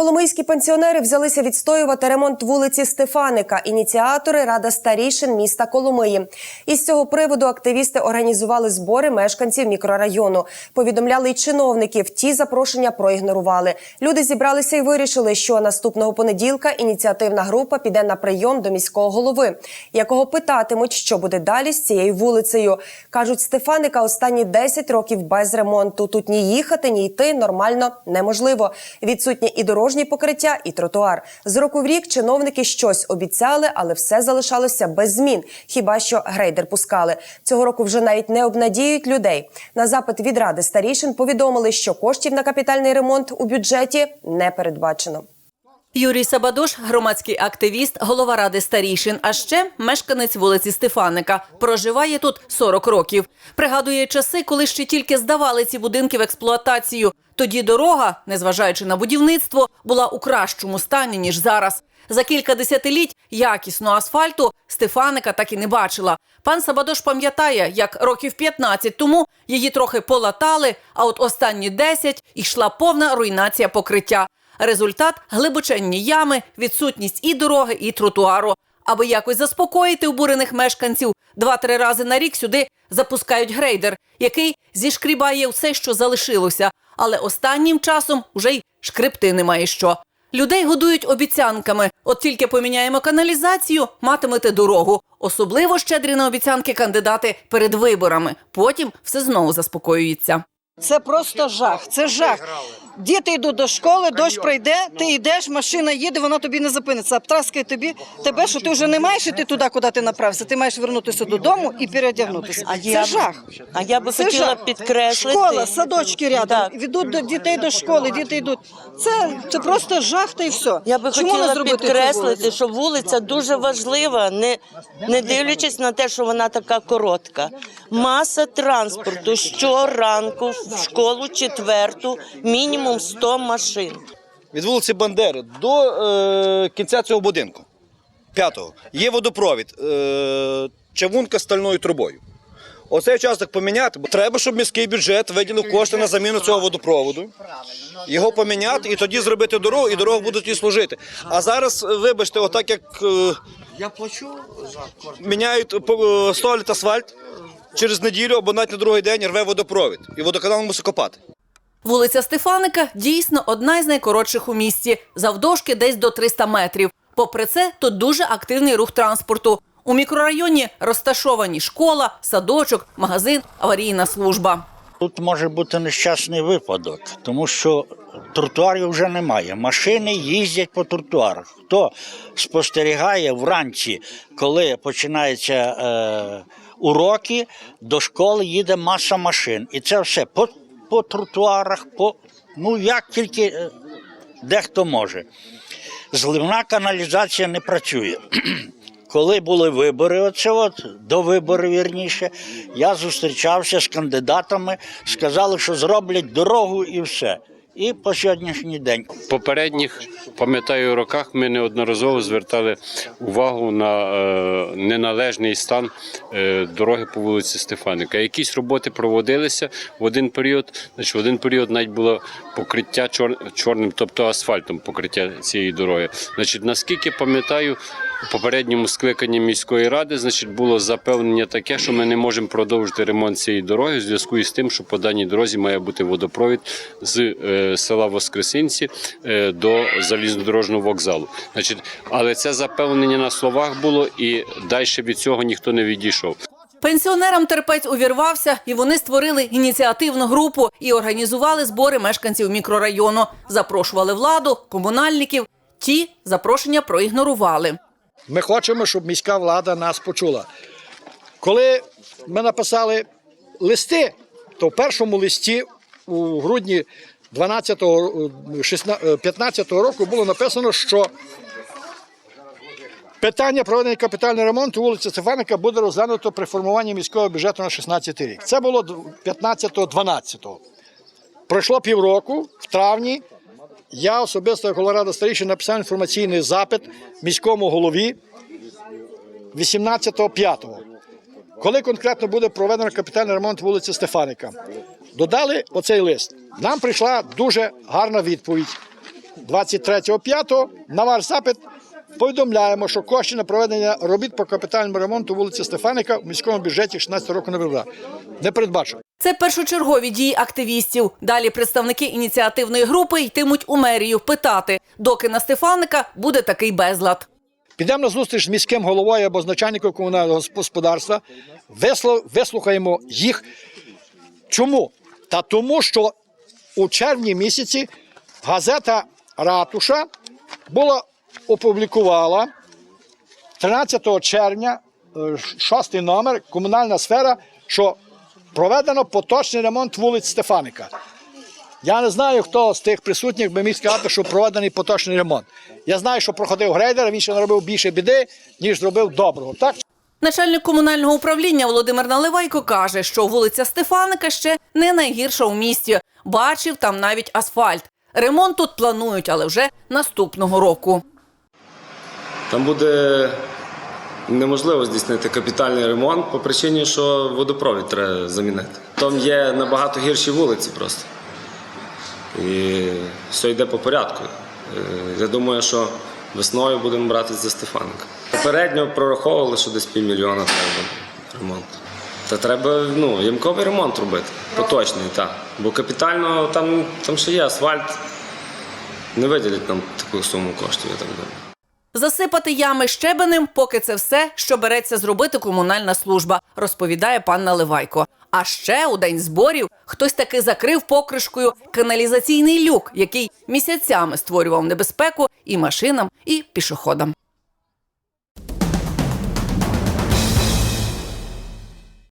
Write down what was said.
Коломийські пенсіонери взялися відстоювати ремонт вулиці Стефаника. Ініціатори Рада старішин міста Коломиї. Із цього приводу активісти організували збори мешканців мікрорайону. Повідомляли й чиновників. Ті запрошення проігнорували. Люди зібралися і вирішили, що наступного понеділка ініціативна група піде на прийом до міського голови, якого питатимуть, що буде далі з цією вулицею. кажуть, Стефаника останні 10 років без ремонту. Тут ні їхати, ні йти нормально неможливо. Відсутні і дорожні покриття, і тротуар. З року в рік чиновники щось обіцяли, але все залишалося без змін. Хіба що грейдер пускали. Цього року вже навіть не обнадіють людей. На запит від ради старішин повідомили, що коштів на капітальний ремонт у бюджеті не передбачено. Юрій Сабадош, громадський активіст, голова ради старішин, а ще мешканець вулиці Стефаника. Проживає тут 40 років. Пригадує часи, коли ще тільки здавали ці будинки в експлуатацію. Тоді дорога, незважаючи на будівництво, була у кращому стані ніж зараз. За кілька десятиліть якісного асфальту Стефаника так і не бачила. Пан Сабадош пам'ятає, як років 15 тому її трохи полатали, а от останні 10 йшла повна руйнація покриття. Результат глибоченні ями, відсутність і дороги, і тротуару. Аби якось заспокоїти обурених мешканців, два-три рази на рік сюди запускають грейдер, який зішкрібає все, що залишилося. Але останнім часом уже й шкребти немає що. Людей годують обіцянками. От тільки поміняємо каналізацію, матимете дорогу. Особливо щедрі на обіцянки кандидати перед виборами. Потім все знову заспокоюється. Це просто жах. Це жах. Діти йдуть до школи, дощ пройде, ти йдеш, машина їде, вона тобі не зупиниться. Обтраскає тобі тебе, що ти вже не маєш іти туди, куди ти направився. Ти маєш вернутися додому і переодягнутися. А це б- жах. А я би Це хотіла жах. підкреслити. Школа, садочки рядом, Так. ведуть до дітей до школи, діти йдуть. Це, це просто жах та й все. Я би Чому не хотіла зробити цю підкреслити, вулицю? що вулиця дуже важлива, не, не дивлячись на те, що вона така коротка. Маса транспорту щоранку в школу четверту, мінімум 100 машин. від вулиці Бандери до е, кінця цього будинку, п'ятого, є водопровід, е, чавунка з стальною трубою. Оцей участок поміняти, бо треба, щоб міський бюджет виділив кошти на заміну цього водопроводу. Його поміняти і тоді зробити дорогу, і дорога буде тоді служити. А зараз, е, вибачте, отак як е, міняють, е, по- е, асфальт через неділю або навіть на другий день рве водопровід. І водоканал мусить копати. Вулиця Стефаника дійсно одна із найкоротших у місті, завдовжки десь до 300 метрів. Попри це, тут дуже активний рух транспорту. У мікрорайоні розташовані школа, садочок, магазин, аварійна служба. Тут може бути нещасний випадок, тому що тротуарів вже немає. Машини їздять по тротуарах. Хто спостерігає вранці, коли починаються е, уроки, до школи їде маса машин. І це все по, по тротуарах, по, ну як тільки е, дехто може. Зливна каналізація не працює. Коли були вибори, оце от, до виборів вірніше, я зустрічався з кандидатами, сказали, що зроблять дорогу і все. І по сьогоднішній день. попередніх, пам'ятаю, роках ми неодноразово звертали увагу на е, неналежний стан е, дороги по вулиці Стефаника. Якісь роботи проводилися в один період. Значить, в один період навіть було покриття чор, чорним, тобто асфальтом покриття цієї дороги. Значить, наскільки пам'ятаю, у попередньому скликанні міської ради значить, було запевнення таке, що ми не можемо продовжити ремонт цієї дороги в зв'язку із тим, що по даній дорозі має бути водопровід з е, села Воскресинці е, до залізнодорожного вокзалу. Значить, але це запевнення на словах було, і далі від цього ніхто не відійшов. Пенсіонерам терпець увірвався, і вони створили ініціативну групу і організували збори мешканців мікрорайону. Запрошували владу, комунальників. Ті запрошення проігнорували. Ми хочемо, щоб міська влада нас почула. Коли ми написали листи, то в першому листі у грудні 12-го, 15-го року було написано, що питання проведення капітального ремонту вулиці Стефаника буде розглянуто при формуванні міського бюджету на 16 рік. Це було 15-12. Пройшло півроку, в травні я особисто, як голова ради написав інформаційний запит міському голові 18.05. Коли конкретно буде проведено капітальний ремонт вулиці Стефаника. Додали оцей лист. Нам прийшла дуже гарна відповідь 23.05 на ваш запит повідомляємо, що кошти на проведення робіт по капітальному ремонту вулиці Стефаника в міському бюджеті 16 року не. Не передбачено. Це першочергові дії активістів. Далі представники ініціативної групи йтимуть у мерію питати, доки на Стефаника буде такий безлад. Підемо на зустріч з міським головою або з начальником комунального господарства, вислухаємо їх. Чому? Та тому, що у червні місяці газета Ратуша була опублікувала 13 червня, е, шостий номер, комунальна сфера, що проведено поточний ремонт вулиць Стефаника. Я не знаю, хто з тих присутніх би міг сказати, що проведений поточний ремонт. Я знаю, що проходив грейдер, він ще наробив більше біди, ніж зробив доброго. Так? Начальник комунального управління Володимир Наливайко каже, що вулиця Стефаника ще не найгірша у місті. Бачив там навіть асфальт. Ремонт тут планують, але вже наступного року. Там буде неможливо здійснити капітальний ремонт по причині, що водопровід треба замінити. Там є набагато гірші вулиці просто. І все йде по порядку. Е, Я думаю, що весною будемо братися за Стефаника. Попередньо прораховували, що десь півмільйона треба ремонт. Та треба ну, ямковий ремонт робити, поточний, так. Бо капітально там, там ще є асфальт. Не виділять нам таку суму коштів, я так думаю. Засипати ями щебенем, поки це все, що береться зробити комунальна служба, розповідає пан Наливайко. А ще у день зборів хтось таки закрив покришкою каналізаційний люк, який місяцями створював небезпеку і машинам, і пішоходам.